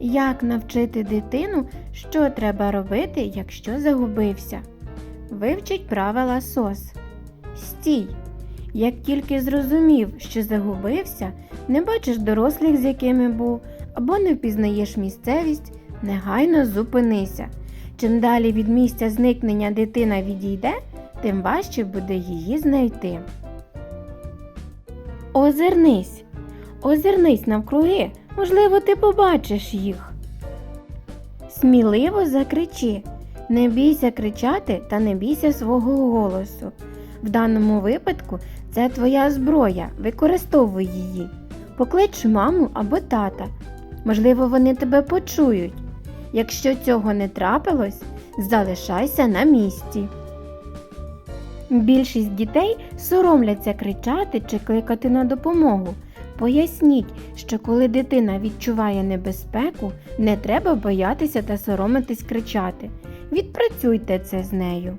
Як навчити дитину, що треба робити, якщо загубився? Вивчить правила СОС. Стій! Як тільки зрозумів, що загубився, не бачиш дорослих, з якими був, або не впізнаєш місцевість, негайно зупинися. Чим далі від місця зникнення дитина відійде, тим важче буде її знайти. Озирнись. Озирнись навкруги, можливо, ти побачиш їх. Сміливо закричи. Не бійся кричати та не бійся свого голосу. В даному випадку це твоя зброя, використовуй її. Поклич маму або тата. Можливо, вони тебе почують. Якщо цього не трапилось, залишайся на місці. Більшість дітей соромляться кричати чи кликати на допомогу. Поясніть, що коли дитина відчуває небезпеку, не треба боятися та соромитись кричати. Відпрацюйте це з нею.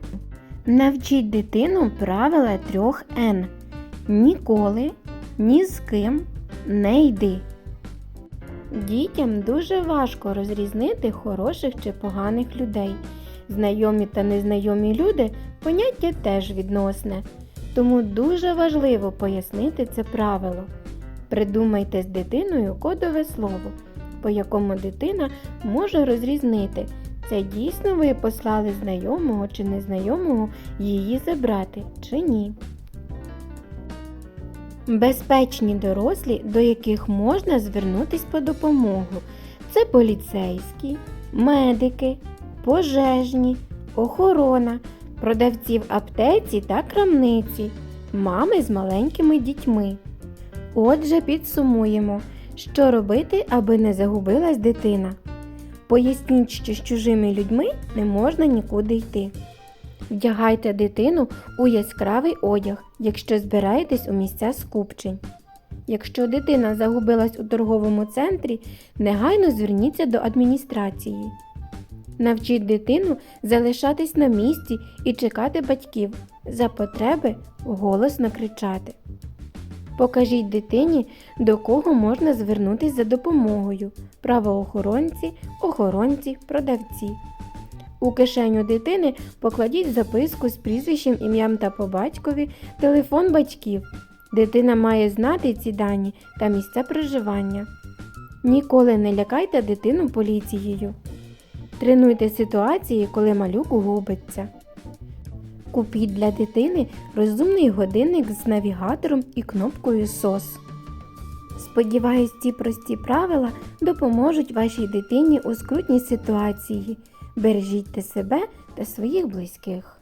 Навчіть дитину правила трьох Н. Ніколи, ні з ким не йди. Дітям дуже важко розрізнити хороших чи поганих людей. Знайомі та незнайомі люди поняття теж відносне, тому дуже важливо пояснити це правило. Придумайте з дитиною кодове слово, по якому дитина може розрізнити, це дійсно ви послали знайомого чи незнайомого її забрати чи ні. Безпечні дорослі, до яких можна звернутись по допомогу. Це поліцейські, медики, пожежні, охорона, продавці в аптеці та крамниці, мами з маленькими дітьми. Отже, підсумуємо, що робити, аби не загубилась дитина. Поясніть, що з чужими людьми не можна нікуди йти. Вдягайте дитину у яскравий одяг, якщо збираєтесь у місця скупчень. Якщо дитина загубилась у торговому центрі, негайно зверніться до адміністрації. Навчіть дитину залишатись на місці і чекати батьків, за потреби голосно кричати. Покажіть дитині, до кого можна звернутися за допомогою правоохоронці, охоронці, продавці. У кишеню дитини покладіть записку з прізвищем, ім'ям та по батькові, телефон батьків. Дитина має знати ці дані та місця проживання. Ніколи не лякайте дитину поліцією. Тренуйте ситуації, коли малюк губиться. Купіть для дитини розумний годинник з навігатором і кнопкою SOS. Сподіваюсь, ці прості правила допоможуть вашій дитині у скрутній ситуації. Бережіть себе та своїх близьких.